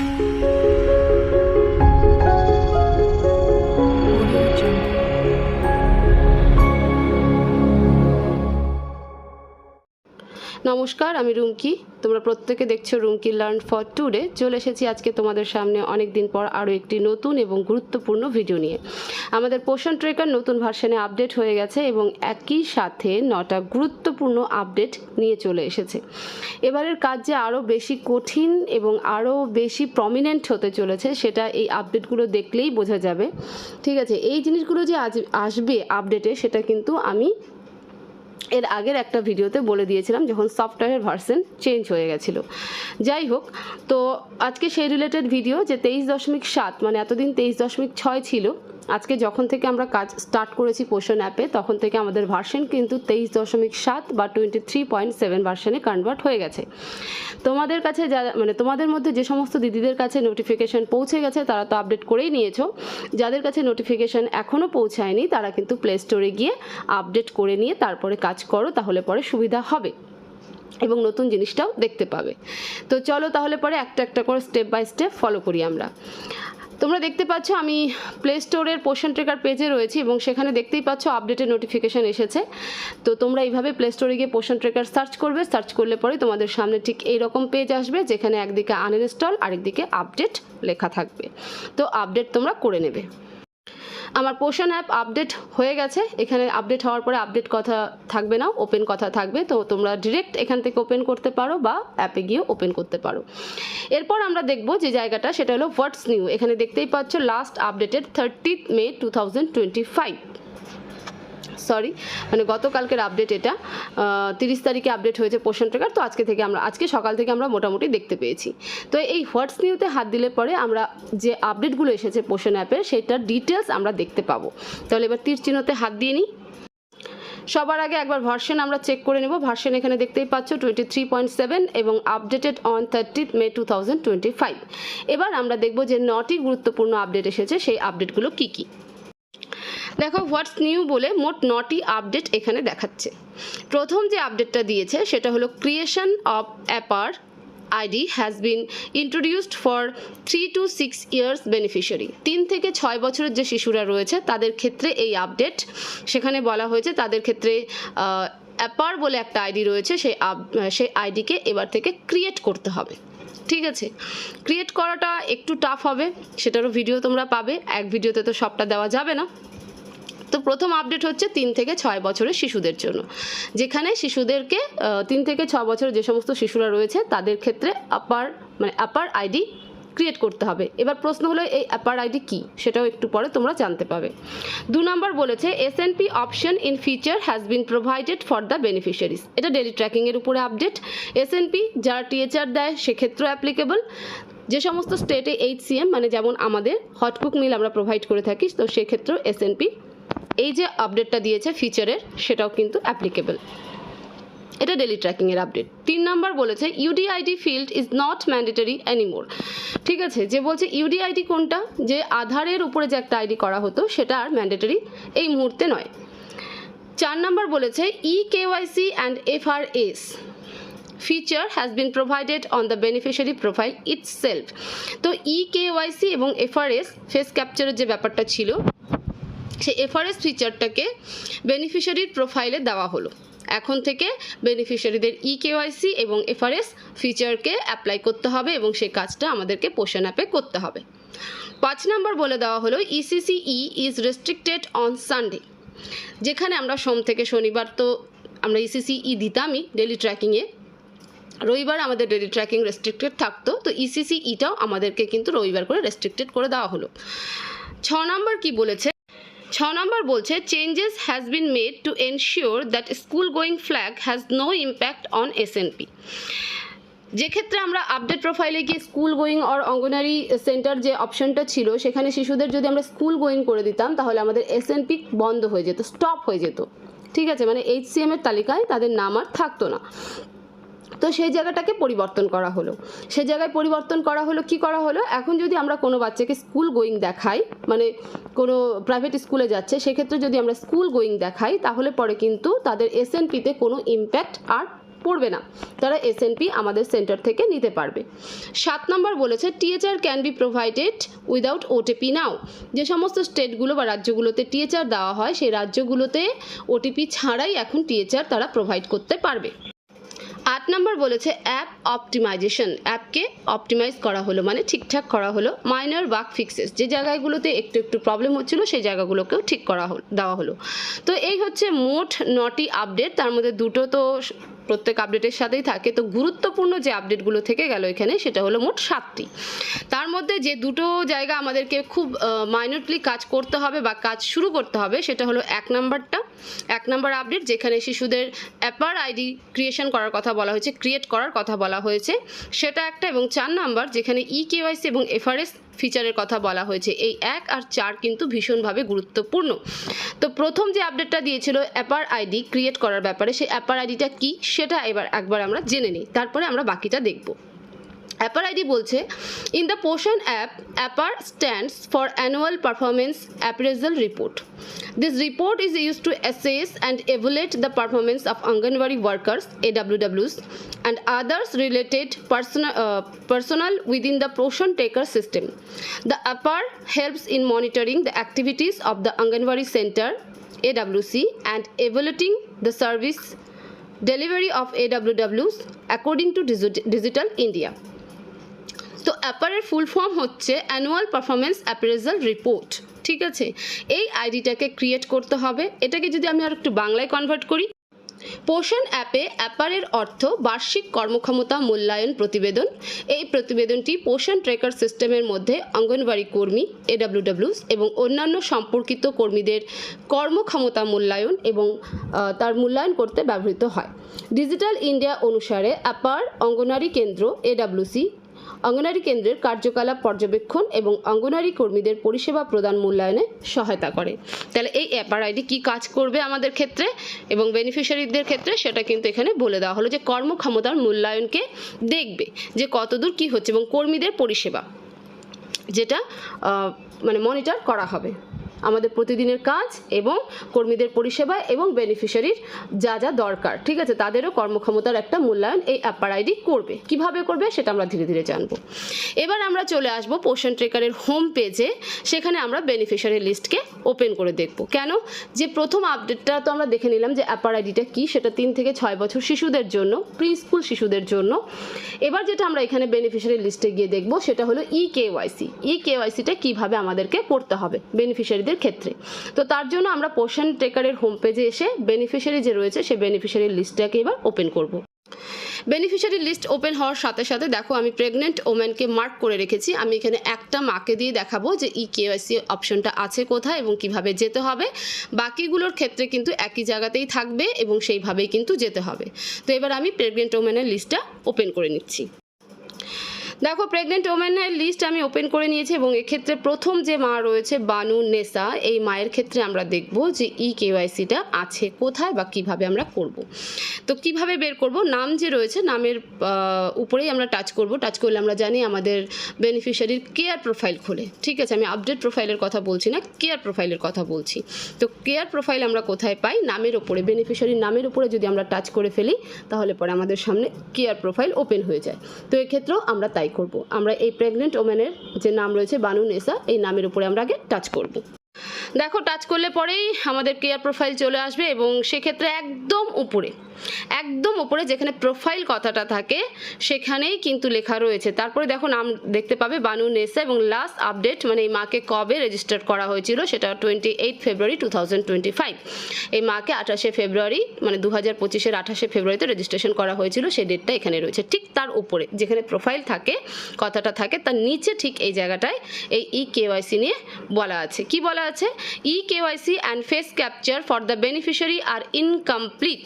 Música নমস্কার, আমি রুমকি। তোমরা প্রত্যেকে দেখছ রুমকি লার্ন ফর টুডে। চলে এসেছি আজকে তোমাদের সামনে অনেক দিন পর আরও একটি নতুন এবং গুরুত্বপূর্ণ ভিডিও নিয়ে। আমাদের পোষণ ট্রেকার নতুন ভার্সনে আপডেট হয়ে গেছে এবং একই সাথে নটা গুরুত্বপূর্ণ আপডেট নিয়ে চলে এসেছে। এবারের কাজ যে আরও বেশি কঠিন এবং আরও বেশি প্রমিনেন্ট হতে চলেছে, সেটা এই আপডেটগুলো দেখলেই বোঝা যাবে। ঠিক আছে, এই জিনিসগুলো যে আজ আসবে আপডেটে, সেটা কিন্তু আমি এর আগের একটা ভিডিওতে বলে দিয়েছিলাম যখন সফটওয়্যারের ভার্সন চেঞ্জ হয়ে গেছিল। যাই হোক, তো আজকে সেই রিলেটেড ভিডিও যে তেইশ দশমিক সাত মানে এতদিন তেইশ দশমিক ছয় ছিল আজকে যখন থেকে আমরা কাজ স্টার্ট করেছি পোষণ অ্যাপে তখন থেকে আমাদের ভার্সন কিন্তু তেইশ দশমিক সাত বা টোয়েন্টি থ্রি পয়েন্ট সেভেন ভার্সনে কনভার্ট হয়ে গেছে। তোমাদের কাছে যা মানে তোমাদের মধ্যে যে সমস্ত দিদিদের কাছে নোটিফিকেশন পৌঁছে গেছে, তারা তো আপডেট করেই নিয়েছো। যাদের কাছে নোটিফিকেশন এখনও পৌঁছায়নি, তারা কিন্তু প্লে স্টোরে গিয়ে আপডেট করে নিয়ে তারপরে কাজ করো, তাহলে পরে সুবিধা হবে। এবং নতুন জিনিসটাও দেখতে পাবে। তো চলো তাহলে পরে একটা একটা করে স্টেপ বাই স্টেপ ফলো করি আমরা। তোমরা দেখতে পাচ্ছ আমি প্লে স্টোরের পোষণ ট্রেকার পেজে রয়েছি এবং সেখানে দেখতেই পাচ্ছ আপডেটের নোটিফিকেশান এসেছে। তো তোমরা এইভাবে প্লে স্টোরে গিয়ে পোষণ ট্রেকার সার্চ করবে সার্চ করলে পরে তোমাদের সামনে ঠিক এইরকম পেজ আসবে, যেখানে একদিকে আনইনস্টল আরেকদিকে আপডেট লেখা থাকবে। তো আপডেট তোমরা করে নেবে। আমার পোষণ অ্যাপ আপডেট হয়ে গেছে। এখানে আপডেট হওয়ার পরে আপডেট কথা থাকবে না ওপেন কথা থাকবে। তো তোমরা ডিরেক্ট এখান থেকে ওপেন করতে পারো বা অ্যাপে গিয়ে ওপেন করতে পারো। এরপর আমরা দেখব যে জায়গাটা, সেটা হলো হোয়াটস নিউ এখানে দেখতেই পাচ্ছ last updated thirty May two thousand twenty five sorry মানে গতকালকের আপডেট এটা। তিরিশ তারিখে আপডেট হয়েছে পোষণ ট্রেকার তো আজকে থেকে আমরা, আজকে সকাল থেকে আমরা মোটামুটি দেখতে পেয়েছি। তো এই হোয়াটস নিউতে হাত দিলে পরে আমরা যে আপডেটগুলো এসেছে পোষণ অ্যাপের সেটার ডিটেলস আমরা দেখতে পাবো। তাহলে এবার তীর চিহ্নতে হাত দিয়ে নিই। সবার আগে একবার ভার্সন আমরা চেক করে নেব। ভার্সন এখানে দেখতেই পাচ্ছ টোয়েন্টি থ্রি পয়েন্ট সেভেন এবং updated on thirty May two thousand twenty five এবার আমরা দেখব যে নটি গুরুত্বপূর্ণ আপডেট এসেছে, সেই আপডেটগুলো কী কী। দেখো হোয়াটস নিউ বলে মোট নটি আপডেট এখানে দেখাচ্ছে। প্রথম যে আপডেটটা দিয়েছে, সেটা হলো creation of APAR ID has been introduced for three to six years beneficiary তিন থেকে ছয় বছরের যে শিশুরা রয়েছে, তাদের ক্ষেত্রে এই আপডেট সেখানে বলা হয়েছে তাদের ক্ষেত্রে অ্যাপার বলে একটা আইডি রয়েছে, সেই সেই আইডিকে এবার থেকে ক্রিয়েট করতে হবে। ঠিক আছে? ক্রিয়েট করাটা একটু টাফ হবে, সেটারও ভিডিও তোমরা পাবে, এক ভিডিওতে তো সবটা দেওয়া যাবে না। তো প্রথম আপডেট হচ্ছে তিন থেকে ছয় বছরের শিশুদের জন্য। যেখানে শিশুদেরকে তিন থেকে ছ বছরের যে সমস্ত শিশুরা রয়েছে, তাদের ক্ষেত্রে আপার মানে আপার আইডি ক্রিয়েট করতে হবে। এবার প্রশ্ন হলো, এই অ্যাপার আইডি কী? সেটাও একটু পরে তোমরা জানতে পাবে। দু নম্বর বলেছে S N P option in feature has been provided for the beneficiaries এটা ডেলি ট্র্যাকিংয়ের উপরে আপডেট এস এন পি যারা টিএচআর দেয়, সেক্ষেত্রেও অ্যাপ্লিকেবল যে সমস্ত স্টেটে এইচ সিএম মানে যেমন আমাদের হটকুক মিল আমরা প্রোভাইড করে থাকি, তো সেক্ষেত্রেও এস এন পি এই যে আপডেটটা দিয়েছে ফিচারের সেটাও কিন্তু অ্যাপ্লিকেবল এটা ডেলি ট্র্যাকিংয়ের আপডেট তিন নম্বর বলেছে UDID field is not mandatory anymore ঠিক আছে, যে বলছে ইউডিআইডি কোনটা? যে আধারের উপরে যে একটা আইডি করা হতো, সেটা আর ম্যান্ডেটরি এই মুহূর্তে নয়। চার নম্বর বলেছে e KYC and FRS feature has been provided on the beneficiary profile itself তো ই কেওয়াইসি এবং এফআরএস ফেস ক্যাপচারের যে ব্যাপারটা ছিল সেই এফআরএস ফিচারটাকে বেনিফিশিয়ারির প্রোফাইলে দেওয়া হলো। এখন থেকে বেনিফিশিয়ারিদের ই কেওয়াইসি এবং এফআরএস ফিচারকে অ্যাপ্লাই করতে হবে এবং সেই কাজটা আমাদেরকে পোষণ অ্যাপে করতে হবে। পাঁচ নম্বর বলে দেওয়া হলো E ECCE is restricted on Sunday যেখানে আমরা সোম থেকে শনিবার তো আমরা E ইসিসিই দিতামই ডেলি ট্র্যাকিংয়ে রবিবার আমাদের ডেলি ট্র্যাকিং রেস্ট্রিক্টেড থাকতো, তো E ইসিসিইটাও আমাদেরকে কিন্তু রবিবার করে রেস্ট্রিক্টেড করে দেওয়া হলো। ছ নম্বর কি বলেছে? ছ নম্বর বলছে changes has been made to ensure that school going flag has no impact on SNP যে ক্ষেত্রে আমরা আপডেট প্রোফাইলে গিয়ে school going or anganwadi centre যে অপশনটা ছিল, সেখানে শিশুদের যদি আমরা স্কুল গোয়িং করে দিতাম, তাহলে আমাদের এসএনপি বন্ধ হয়ে যেত স্টপ হয়ে যেত। ঠিক আছে? মানে এইচসিএম এর তালিকায় তাদের নাম আর থাকতো না। তো সেই জায়গাটাকে পরিবর্তন করা হলো। সেই জায়গায় পরিবর্তন করা হলো, কি করা হলো? এখন যদি আমরা কোনো বাচ্চাকে স্কুল গোয়িং দেখাই মানে কোনো প্রাইভেট স্কুলে যাচ্ছে, সেক্ষেত্রে যদি আমরা স্কুল গোয়িং দেখাই, তাহলে পরে কিন্তু তাদের এসএনপিতে কোনো ইম্প্যাক্ট আর পড়বে না। তারা এসএনপি আমাদের সেন্টার থেকে নিতে পারবে। সাত নম্বর বলেছে THR can be provided without OTP now যে সমস্ত স্টেটগুলো বা রাজ্যগুলোতে টিএচআর দেওয়া হয়, সেই রাজ্যগুলোতে ওটিপি ছাড়াই এখন টিএচআর তারা প্রোভাইড করতে পারবে। আট নম্বর বলেছে অ্যাপ অপটিমাইজেশন অ্যাপকে অপটিমাইজ করা হলো মানে ঠিকঠাক করা হলো মাইনর বাক ফিক্সেস যে জায়গাগুলোতে একটু একটু প্রবলেম হচ্ছিল, সেই জায়গাগুলোকেও ঠিক করা দেওয়া হলো। তো এই হচ্ছে মোট নটি আপডেট তার মধ্যে দুটো তো প্রত্যেক আপডেটের সাথেই থাকে। তো গুরুত্বপূর্ণ যে আপডেটগুলো থেকে গেল এখানে, সেটা হলো মোট সাতটি। তার মধ্যে যে দুটো জায়গা আমাদেরকে খুব মাইনরলি কাজ করতে হবে বা কাজ শুরু করতে হবে, সেটা হলো এক নাম্বারটা। এক নাম্বার আপডেট যেখানে শিশুদের অ্যাপার আইডি ক্রিয়েশন করার কথা বলা হয়েছে ক্রিয়েট করার কথা বলা হয়েছে। সেটা একটা এবং চার নাম্বার, যেখানে ই কেওয়াইসি এবং এফআরএস ফিচারের কথা বলা হয়েছে। এই এক আর চার কিন্তু ভীষণভাবে গুরুত্বপূর্ণ। তো প্রথম যে আপডেটটা দিয়েছিল অ্যাপার আইডি ক্রিয়েট করার ব্যাপারে, সেই অ্যাপার আইডিটা কি? সেটা এবার একবার আমরা জেনে নিই। তারপরে আমরা বাকিটা দেখব। অ্যাপার আইডি বলছে in the potion app APAR stands for annual performance appraisal report this report is use to assess and evaluate the performance of Anganwadi workers A ডাব্লিউডাব্লিউস and others related personnel personnel within the potion taker system the APAR helps in monitoring the activities of the anganwadi centre A WC and এভুলেটিং the service delivery of A ডাব্লিউডাব্লিউস according to digital India তো অ্যাপারের full form হচ্ছে annual performance appraisal report ঠিক আছে? এই আইডিটাকে create করতে হবে। এটাকে যদি আমি আর একটু বাংলায় কনভার্ট করি। পোষণ অ্যাপে অ্যাপারের অর্থ, বার্ষিক কর্মক্ষমতা মূল্যায়ন প্রতিবেদন। এই প্রতিবেদনটি পোষণ ট্রেকার সিস্টেমের মধ্যে অঙ্গনবাড়ি কর্মী এডাব্লিউডাব্লিউস এবং অন্যান্য সম্পর্কিত কর্মীদের কর্মক্ষমতা মূল্যায়ন এবং তার মূল্যায়ন করতে ব্যবহৃত হয়। ডিজিটাল ইন্ডিয়া অনুসারে অ্যাপার অঙ্গনারী কেন্দ্র এডাব্লিউসি অঙ্গনারী কেন্দ্রের কার্যকলাপ, পর্যবেক্ষণ এবং অঙ্গনারী কর্মীদের পরিষেবা প্রদান মূল্যায়নে সহায়তা করে। তাহলে এই অ্যাপার আইডি কী কাজ করবে আমাদের ক্ষেত্রে এবং বেনিফিশিয়ারিদের ক্ষেত্রে সেটা কিন্তু এখানে বলে দেওয়া হলো যে কর্মক্ষমতার মূল্যায়নকে দেখবে যে কতদূর কি হচ্ছে এবং কর্মীদের পরিষেবা যেটা মানে মনিটর করা হবে। আমাদের প্রতিদিনের কাজ এবং কর্মীদের পরিষেবা এবং বেনিফিশিয়ারির যা যা দরকার, ঠিক আছে? তাদেরও কর্মক্ষমতার একটা মূল্যায়ন এই অ্যাপার আইডি করবে। কীভাবে করবে সেটা আমরা ধীরে ধীরে জানব। এবার আমরা চলে আসব পোষণ ট্রেকারের হোম পেজে সেখানে আমরা বেনিফিশিয়ারি লিস্টকে ওপেন করে দেখব। কেন? যে প্রথম আপডেটটা তো আমরা দেখে নিলাম যে অ্যাপার আইডিটা কী, সেটা তিন থেকে ছয় বছর শিশুদের জন্য প্রি স্কুল শিশুদের জন্য। এবার যেটা আমরা এখানে বেনিফিশিয়ারি লিস্টে গিয়ে দেখব, সেটা হলো ই কেওয়াইসি ই কেওয়াইসিটা কীভাবে আমাদেরকে করতে হবে? বেনিফিশিয়ারিদের ক্ষেত্রে। তো তার জন্য আমরা পোষণ ট্রেকারের হোম পেজে এসে বেনিফিশিয়ারি যে রয়েছে, সেই বেনিফিশিয়ারি লিস্টটাকে এবার ওপেন করব। বেনিফিশিয়ারি লিস্ট ওপেন হওয়ার সাথে সাথে দেখো আমি প্রেগনেন্ট ওম্যানকে মার্ক করে রেখেছি। আমি এখানে একটা মাকে দিয়ে দেখাবো যে ই কেওয়াইসি অপশনটা আছে কোথায় এবং কীভাবে যেতে হবে। বাকিগুলোর ক্ষেত্রে কিন্তু একই জায়গাতেই থাকবে এবং সেইভাবেই কিন্তু যেতে হবে। তো এবার আমি প্রেগনেন্ট ওম্যানের লিস্টটা ওপেন করে নিচ্ছি। দেখো প্রেগনেন্ট ওমেনের লিস্ট আমি ওপেন করে নিয়েছি এবং এক্ষেত্রে প্রথম যে মা রয়েছে বানু নেসা, এই মায়ের ক্ষেত্রে আমরা দেখব যে ই কেওয়াইসিটা আছে কোথায় বা কীভাবে আমরা করব। তো কীভাবে বের করব? নাম যে রয়েছে, নামের উপরেই আমরা টাচ করব। টাচ করলে আমরা জানি আমাদের বেনিফিশিয়ারির কেয়ার প্রোফাইল খোলে। ঠিক আছে, আমি আপডেট প্রোফাইলের কথা বলছি না কেয়ার প্রোফাইলের কথা বলছি। তো কেয়ার প্রোফাইল আমরা কোথায় পাই? নামের ওপরে বেনিফিশিয়ারির নামের উপরে যদি আমরা টাচ করে ফেলি, তাহলে পরে আমাদের সামনে কেয়ার প্রোফাইল ওপেন হয়ে যায়। তো এক্ষেত্রেও আমরা তাই করব। আমরা এই প্রেগনেন্ট ওমেনের যে নাম রয়েছে বানু নেসা, এই নামের উপরে আমরা আগে টাচ করব। দেখো টাচ করলে পরেই আমাদের কেয়ার প্রোফাইল চলে আসবে এবং সেক্ষেত্রে একদম উপরে একদম উপরে যেখানে প্রোফাইল কথাটা থাকে, সেখানেই কিন্তু লেখা রয়েছে। তারপরে দেখো, নাম দেখতে পাবে বানু নেসা এবং লাস্ট আপডেট মানে এই মাকে কবে রেজিস্টার করা হয়েছিল, সেটা twenty eight February two thousand twenty five এই মাকে আঠাশে ফেব্রুয়ারি মানে দু হাজার পঁচিশের আঠাশে ফেব্রুয়ারিতে রেজিস্ট্রেশন করা হয়েছিল, সেই ডেটটা এখানে রয়েছে। ঠিক তার উপরে, যেখানে প্রোফাইল থাকে, কথাটা থাকে, তার নিচে ঠিক এই জায়গাটায় এই ই কেওয়াইসি নিয়ে বলা আছে। কি বলা আছে? Face capture for the beneficiary are incomplete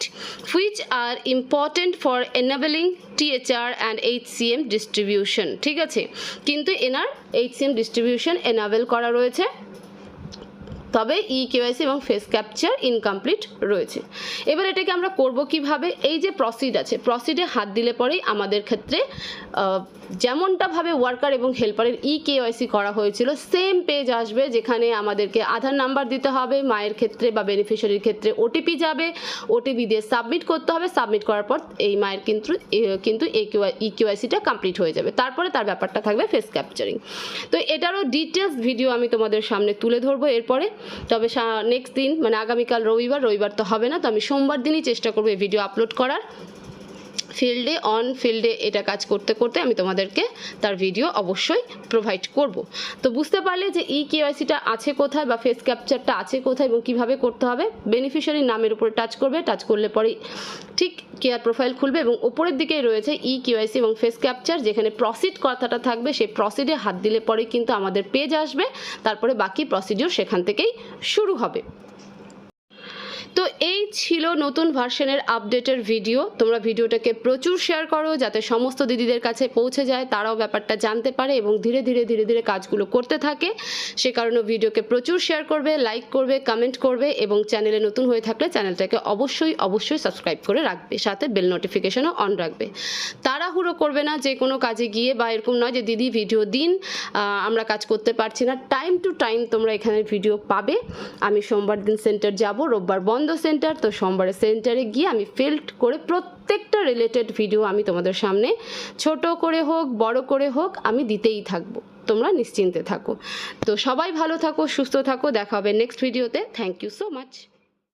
which are important for enabling THR and H C M distribution ঠিক আছে? কিন্তু এনার H C M distribution enable করা রয়েছে। তবে ই কেওয়াইসি এবং ফেস ক্যাপচার ইনকমপ্লিট রয়েছে। এবার এটাকে আমরা করব কীভাবে? এই যে প্রসিড আছে প্রসিডে হাত দিলে পরেই আমাদের ক্ষেত্রে যেমনটাভাবে ওয়ার্কার এবং হেল্পারের ই কেওয়াইসি করা হয়েছিল সেম পেজ আসবে যেখানে আমাদেরকে আধার নাম্বার দিতে হবে, মায়ের ক্ষেত্রে বা বেনিফিশিয়ারির ক্ষেত্রে ওটিপি যাবে ওটিপি দিয়ে সাবমিট করতে হবে সাবমিট করার পর এই মায়ের কিন্তু কিন্তু ই কেওয়াইসিটা কমপ্লিট হয়ে যাবে। তারপরে তার ব্যাপারটা থাকবে ফেস ক্যাপচারিং তো এটারও ডিটেলস ভিডিও আমি তোমাদের সামনে তুলে ধরবো। এরপরে তবে নেক্সট দিন মানে আগামীকাল রবিবার রবিবার তো হবে না, তো আমি সোমবার দিনই চেষ্টা করব এই ভিডিও আপলোড করার। ফিল্ডে অন ফিল্ডে এটা কাজ করতে করতে আমি তোমাদেরকে তার ভিডিও অবশ্যই প্রোভাইড করব। তো বুঝতে পারলে যে ই কেওয়াইসিটা আছে কোথায় বা ফেস ক্যাপচারটা আছে কোথায় এবং কীভাবে করতে হবে বেনিফিশিয়ারির নামের উপরে টাচ করবে টাচ করলে পরে ঠিক কেয়ার প্রোফাইল খুলবে এবং ওপরের দিকেই রয়েছে ই কেওয়াইসি এবং ফেস ক্যাপচার যেখানে প্রসিড কথাটা থাকবে, সেই প্রসিডে হাত দিলে পরে কিন্তু আমাদের পেজ আসবে, তারপরে বাকি প্রসিডিওর সেখান থেকেই শুরু হবে। তো এই ছিল নতুন ভার্সনের আপডেটের ভিডিও তোমরা ভিডিওটাকে প্রচুর শেয়ার করো যাতে সমস্ত দিদিদের কাছে পৌঁছে যায়, তারাও ব্যাপারটা জানতে পারে এবং ধীরে ধীরে ধীরে ধীরে কাজগুলো করতে থাকে। সে কারণে ভিডিওকে প্রচুর শেয়ার করবে লাইক করবে কমেন্ট করবে এবং চ্যানেলে নতুন হয়ে থাকলে চ্যানেলটাকে অবশ্যই অবশ্যই সাবস্ক্রাইব করে রাখবে। সাথে বেল নোটিফিকেশনও অন রাখবে। তাড়াহুড়ো করবে না যে কোনো কাজে গিয়ে বা এরকম নয় যে, দিদি ভিডিও দিন আমরা কাজ করতে পারছি না। টাইম টু টাইম তোমরা এখানে ভিডিও পাবে। আমি সোমবার দিন সেন্টার যাব, রোববার বন্ধ সেন্টার তো সোমবারে সেন্টারে গিয়ে আমি ফিল্ড করে প্রত্যেকটা রিলেটেড ভিডিও আমি তোমাদের সামনে ছোট করে হোক, বড় করে হোক, আমি দিতেই থাকব। তোমরা নিশ্চিন্তে থাকো। তো সবাই ভালো থাকো, সুস্থ থাকো, দেখা হবে নেক্সট ভিডিওতে থ্যাংক ইউ সো মাচ